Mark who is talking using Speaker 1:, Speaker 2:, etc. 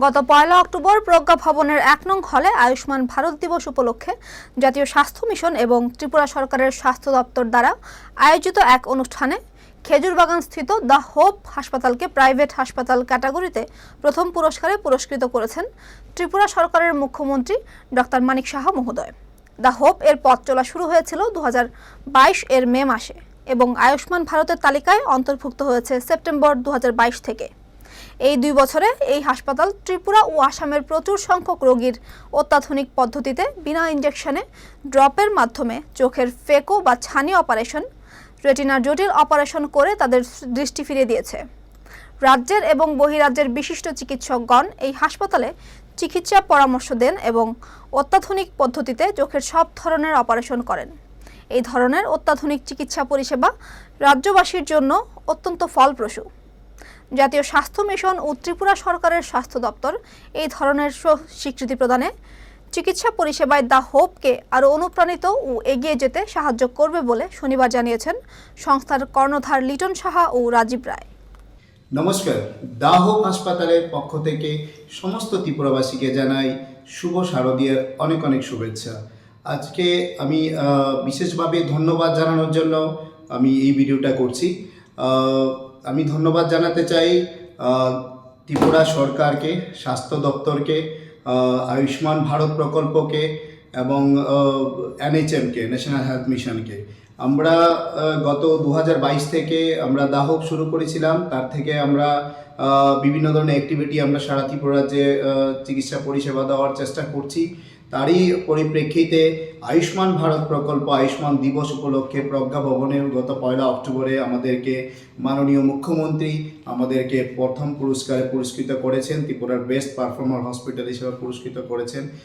Speaker 1: গত পয়লা অক্টোবর প্রজ্ঞা ভবনের এক নং হলে আয়ুষ্মান ভারত দিবস উপলক্ষে জাতীয় স্বাস্থ্য মিশন এবং ত্রিপুরা সরকারের স্বাস্থ্য দপ্তর দ্বারা আয়োজিত এক অনুষ্ঠানে খেজুরবাগান স্থিত দ্য হোপ হাসপাতালকে প্রাইভেট হাসপাতাল ক্যাটাগরিতে প্রথম পুরস্কারে পুরস্কৃত করেছেন ত্রিপুরা সরকারের মুখ্যমন্ত্রী ডক্টর মানিক সাহা মহোদয়। দ্য হোপ এর পথ চলা শুরু হয়েছিল দু হাজার বাইশ এর মে মাসে এবং আয়ুষ্মান ভারতের তালিকায় অন্তর্ভুক্ত হয়েছে সেপ্টেম্বর দু হাজার বাইশ থেকে। এই দুই বছরে এই হাসপাতাল ত্রিপুরা ও আসামের প্রচুর সংখ্যক রোগীর অত্যাধুনিক পদ্ধতিতে বিনা ইঞ্জেকশনে ড্রপের মাধ্যমে চোখের ফেকো বা ছানি অপারেশন রেটিনার জটিল অপারেশন করে তাদের দৃষ্টি ফিরিয়ে দিয়েছে। রাজ্যের এবং বহিরাজ্যের বিশিষ্ট চিকিৎসকগণ এই হাসপাতালে চিকিৎসা পরামর্শ দেন এবং অত্যাধুনিক পদ্ধতিতে চোখের সব ধরনের অপারেশন করেন। এই ধরনের অত্যাধুনিক চিকিৎসা পরিষেবা রাজ্যবাসীর জন্য অত্যন্ত ফলপ্রসূ। জাতীয় স্বাস্থ্য মিশন ও ত্রিপুরা সরকারের স্বাস্থ্য দপ্তর এই ধরনের স্বীকৃতি প্রদানে চিকিৎসা পরিষেবায় দ্য হোপকে আরও অনুপ্রাণিত ও এগিয়ে যেতে সাহায্য করবে বলে শনিবার জানিয়েছেন সংস্থার কর্ণধার লিটন সাহা ও রাজীব রায়।
Speaker 2: নমস্কার। দা হোপ হাসপাতালের পক্ষ থেকে সমস্ত ত্রিপুরাবাসীকে জানাই শুভ শারদীয়ার অনেক অনেক শুভেচ্ছা। আজকে আমি বিশেষভাবে ধন্যবাদ জানানোর জন্য আমি এই ভিডিওটা করছি। আমি ধন্যবাদ জানাতে চাই ত্রিপুরা সরকারকে স্বাস্থ্য দপ্তরকে আয়ুষ্মান ভারত প্রকল্পকে এবং এনএইচএমকে ন্যাশনাল হেলথ মিশনকে আমরা গত দু হাজার বাইশ থেকে আমরা দাহক শুরু করেছিলাম। তার থেকে আমরা বিভিন্ন ধরনের অ্যাক্টিভিটি আমরা সারা ত্রিপুরা আহ, চিকিৎসা পরিষেবা দেওয়ার চেষ্টা করছি। তারই পরিপ্রেক্ষিতে আয়ুষ্মান ভারত প্রকল্প আয়ুষ্মান দিবস উপলক্ষে প্রজ্ঞা ভবনে গত পয়লা অক্টোবরে আমাদেরকে মাননীয় মুখ্যমন্ত্রী আমাদেরকে প্রথম পুরস্কারে পুরস্কৃত করেছেন। ত্রিপুরার বেস্ট পারফর্মার হসপিটাল হিসেবে পুরস্কৃত করেছেন।